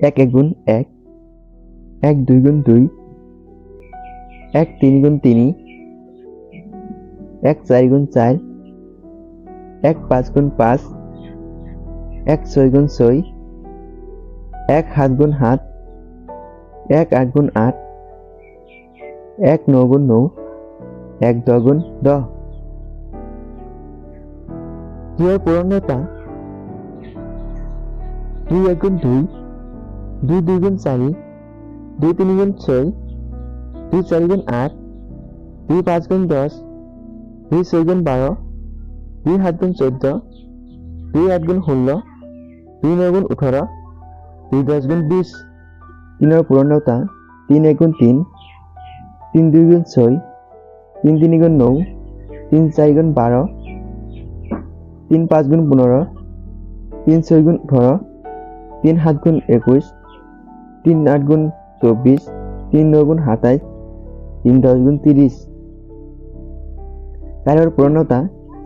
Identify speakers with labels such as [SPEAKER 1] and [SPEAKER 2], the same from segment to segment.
[SPEAKER 1] এক এক গুণ এক এক দুই গুণ দুই, এক তিন গুণ তিনি, এক চার গুণ চার, এক পাঁচ গুণ পাঁচ, এক ছয় গুণ ছয়, এক সাত গুণ সাত, এক আঠ গুণ আঠ এক ন গুণ ন এক দহ গুণ দহ দুইয়ের পূরণতা, দুই এক গুণ দুই দুই দুই গুণ চারি, দুই তিনি গুণ ছয়, দুই চারি গুণ আট, দুই পাঁচ গুণ দশ, দুই ছয় গুণ বারো, দুই সাত গুণ চৈধ্য দুই আঠ গুণ ষোল্ল দুই ন গুণ ওঠৰ, দুই দহ গুণ বিশ তিনৰ পূৰণতা তিন এক গুণ তিন তিন দুই গুণ ছয়, তিন তিনি গুণ ন, তিন চাৰি গুণ বাৰ, তিন পাঁচ গুণ পোন্ধৰ, তিন ছয় গুণ ওঠৰ, তিন সাত গুণ একৈছ তিন আঠ গুণ চৌব্বিছ তিন ন গুণ সাতাইছ তিন দহ গুণ ত্ৰিছ চাৰৰ পূৰণতা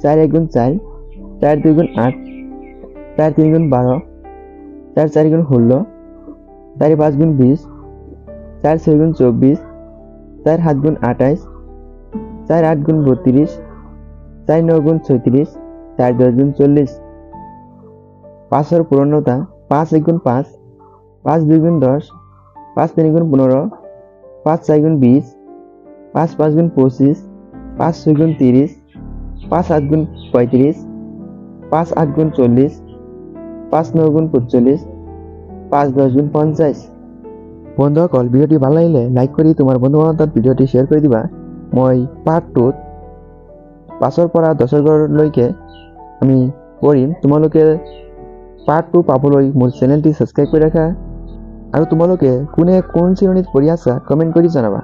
[SPEAKER 1] চার এক গুণ চার চার দুই গুণ আট, চার তিন গুণ বারো, চার চারি গুণ ষোলো, চারি পাঁচ গুণ বিশ, চার ছয় গুণ চব্বিশ, চার সাত গুণ আঠাইশ, চার আট গুণ বত্রিশ, চার ন গুণ ছয়ত্রিশ, চার দশ গুণ চল্লিশ। পাঁচের পূরণতা পাঁচ এক গুণ পাঁচ পাঁচ দুই গুণ দশ, পাঁচ তিন গুণ পনেরো, পাঁচ চার গুণ বিশ, পাঁচ পাঁচ গুণ পঁচিশ, পাঁচ ছয় গুণ তিরিশ, পাঁচ আট গুণ পঁয়ত্রিশ, পাঁচ আট গুণ চল্লিশ, পাঁচ ন গুণ পঞ্চল্লিশ পাঁচ দশ গুণ পঞ্চাশ। বন্ধুসকল ভিডিঅ'টি ভালো লাগিলে লাইক কৰি তোমাৰ বন্ধু বান্ধৱৰ তাত ভিডিঅ'টি শ্বেয়াৰ কৰি দিবা। মই পাৰ্ট টুত পাঁচৰ পৰা দহৰ ঘৰলৈকে আমি কৰিম তোমালোকে পাৰ্ট টু পাবলৈ মোৰ চেনেলটি ছাবস্ক্ৰাইব কৰি ৰাখা। আৰু তোমালোকে কোনে কোন শ্ৰেণীত পঢ়ি আছা কমেণ্ট কৰি জনাবা।